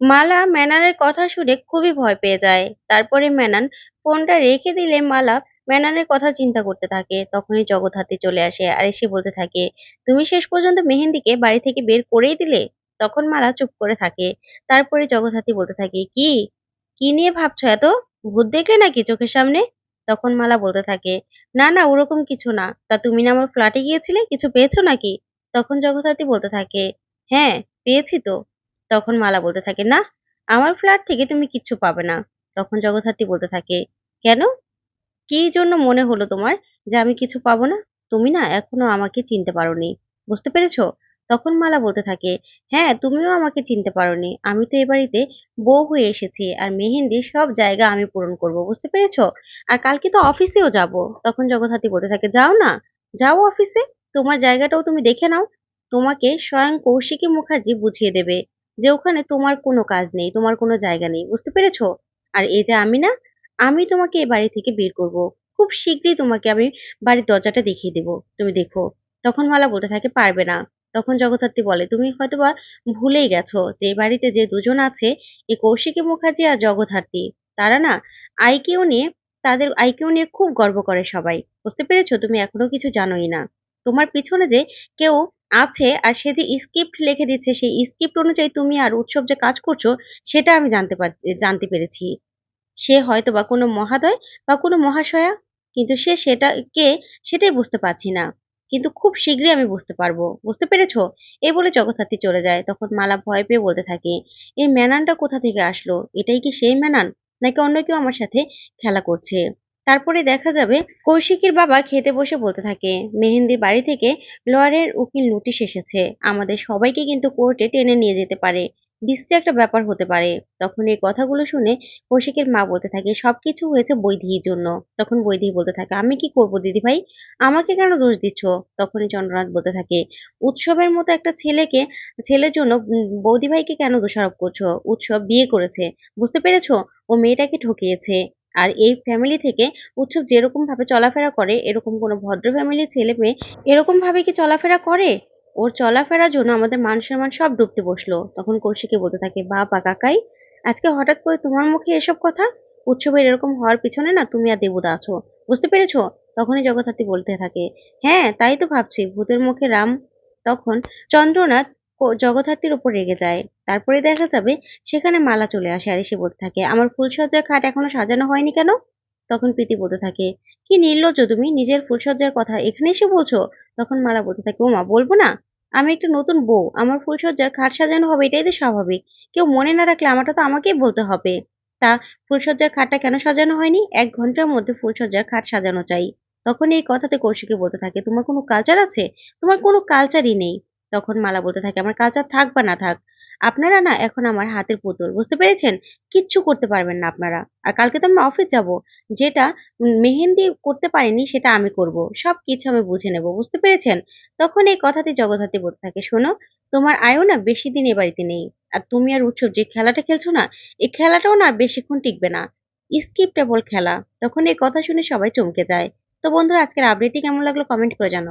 মালা ম্যানানের কথা শুনে খুবই ভয় পেয়ে যায়। তারপরে ম্যানান ফোনটা রেখে দিলে মালা ম্যানানের কথা চিন্তা করতে থাকে। তখনই জগৎ হাতে চলে আসে আর এসে বলতে থাকে, তুমি শেষ পর্যন্ত মেহেন্দিকে বাড়ি থেকে বের করেই দিলে? তখন মালা চুপ করে থাকে। তারপরে জগৎ হাতি বলতে থাকে, কি? কি নিয়ে ভাবছ এত? ভূত দেখলে নাকি চোখের সামনে? তখন মালা বলতে থাকে, না না, ওরকম কিছু না। তা তুমি না আমার ফ্ল্যাটে গিয়েছিলে? কিছু পেয়েছ নাকি? তখন জগৎ হাতি বলতে থাকে হ্যাঁ পেয়েছি তো। তখন মালা বলতে থাকে, না, আমার ফ্ল্যাট থেকে তুমি কিচ্ছু পাবে না। তখন জগদ্ধাত্রী বলতে থাকে, কেন? কি জন্য মনে হলো তোমার যে আমি কিছু পাবো না? তুমি না এখনও আমাকে চিনতে পারোনি। বুঝতে পেরেছ? তখন মালা বলতে থাকে হ্যাঁ তুমিও আমাকে চিনতে পারোনি। আমি তো এ বাড়িতে বউ হয়ে এসেছি আর মেহেন্দির সব জায়গা আমি পূরণ করব, বুঝতে পেরেছ? আর কালকে তো অফিসেও যাব। তখন জগদ্ধাত্রী বলতে থাকে, যাও না, যাও অফিসে। তোমার জায়গাটাও তুমি দেখে নাও। তোমাকে স্বয়ং কৌশিকী মুখার্জি বুঝিয়ে দেবে। যে ওখানে তোমার কোনো কাজ নেই, তোমার কোনো জায়গা নেই, বুঝতে পেরেছ? আর এই যে আমি না, আমি তোমাকে এ বাড়ি থেকে বের করব। খুব শীঘ্রই তোমাকে আমি বাড়ির দরজাটা দেখিয়ে দেব। তুমি দেখো, তখন মালা বলতে থাকে পারবে না। তখন জগদ্ধাত্রী বলে, তুমি হয়তোবা ভুলেই গেছো যে বাড়িতে যে দুজন আছে এই কৌশিকী মুখার্জি আর জগদ্ধাত্রী। তারা না আইকিউ নিয়ে, তাদের আইকিউ নিয়ে খুব গর্ব করে সবাই। বুঝতে পেরেছ? তুমি এখনও কিছু জানোই না। তোমার পিছনে যে কেউ আছে আর সে যে স্ক্রিপ্ট লিখে দিচ্ছে, সেই স্ক্রিপ্ট অনুযায়ী তুমি আর উৎসব যে কাজ করছ, সেটা আমি জানতে পারছি জানতে পেরেছি। সে হয়তো বা কোনো মহাদয় বা কোনো মহাশয়া, কিন্তু সে সেটাকে, সেটাই বুঝতে পারছি না। কিন্তু খুব শীঘ্রই আমি বুঝতে পারব। বুঝতে পেরেছ? এই বলে জগদ্ধাত্রী চলে যায়। তখন মালা ভয় পেয়ে বলতে থাকে, এই ম্যানানটা কোথা থেকে আসলো? এটাই কি সেই ম্যানান নাকি অন্য কেউ আমার সাথে খেলা করছে? তারপরে দেখা যাবে কৌশিকের বাবা খেতে বসে বলতে থাকে, মেহেন্দির বাড়ি থেকে লয়ারের উকিল নোটিশ এসেছে, আমাদের সবাইকে কিন্তু কোর্টে টেনে নিয়ে যেতে পারে। বিশ্রী একটা ব্যাপার হতে পারে। তখন এই কথাগুলো শুনে কৌশিকের মা বলতে থাকে, সবকিছু হয়েছে বৈদির জন্য। তখন বৈদি বলতে থাকে, আমি কি করব দিদি ভাই? আমাকে কেন দোষ দিচ্ছ? তখনই চন্দ্রনাথ বলতে থাকে, উৎসবের মতো একটা ছেলেকে, ছেলের জন্য বৌদি ভাইকে কেন দোষারোপ করছ? উৎসব বিয়ে করেছে, বুঝতে পেরেছ? ও মেয়েটাকে ঠকিয়েছে। আর এই ফ্যামিলি থেকে উৎসব যেরকম ভাবে চলাফেরা করে, এরকম কোনো ভদ্র ফ্যামিলির ছেলে মেয়ে এরকম ভাবে কি চলাফেরা করে? ওর চলাফেরার জন্য আমাদের মান সম্মান সব ডুবতে বসল। তখন কৌশিকে বলতে থাকে, বাবা, কাকাই, আজকে হঠাৎ করে তোমার মুখে এসব কথা? উৎসবের এরকম হওয়ার পিছনে না তুমি আর দেবতা আছো। বুঝতে পেরেছ? তখনই জগদ্ধাত্রী বলতে থাকে হ্যাঁ তাই তো ভাবছি। ভূতের মুখে রাম তখন চন্দ্রনাথ জগদ্ধাত্রীর উপর রেগে যায়। তারপরে দেখা যাবে সেখানে মালা চলে আসে। আর এসে বলতে থাকে, আমার ফুলসজ্জার খাট এখনও সাজানো হয়নি কেন? তখন প্রীতি বলতে থাকে, কি নির্লজ্জ তুমি, নিজের ফুলসজ্জার কথা এখানে এসে বলছো? তখন মালা বলতে থাকে ও মা বলব না। আমি একটা নতুন বউ, আমার ফুলসজ্জার খাট সাজানো হবে, এটাই তো স্বাভাবিক। কেউ মনে না রাখলে আমারটা তো আমাকেই বলতে হবে। তা ফুলসজ্জার খাটটা কেন সাজানো হয়নি? এক ঘণ্টার মধ্যে ফুলসজ্জার খাট সাজানো চাই। তখন এই কথাতে কৌশিকে বলতে থাকে, তোমার কোনো কালচার আছে? তোমার কোনো কালচারই নেই? তখন মালা বলতে থাকে, আমার কালচার থাক বা না থাক। আপনারা না এখন আমার হাতের পুতুল, বুঝতে পেরেছেন? কিচ্ছু করতে পারবেন না আপনারা। আর কালকে তো আমি অফিস যাব, যেটা মেহেন্দি করতে পারিনি সেটা আমি করব সব কিছু আমি বুঝে নেব, বুঝতে পেরেছেন? তখন এই কথাতে জগদ্ধাত্রী বলতে থাকে, শোনো, তোমার আয়ও না বেশি দিন এ বাড়িতে নেই, আর তুমি আর উৎসব যে খেলাটা খেলছো না এই খেলাটাও না বেশিক্ষণ টিকবে না। স্কিপটেবল খেলা। তখন এই কথা শুনে সবাই চমকে যায়। তো বন্ধুরা, আজকের আপডেটটি কেমন লাগল কমেন্ট করে জানাও।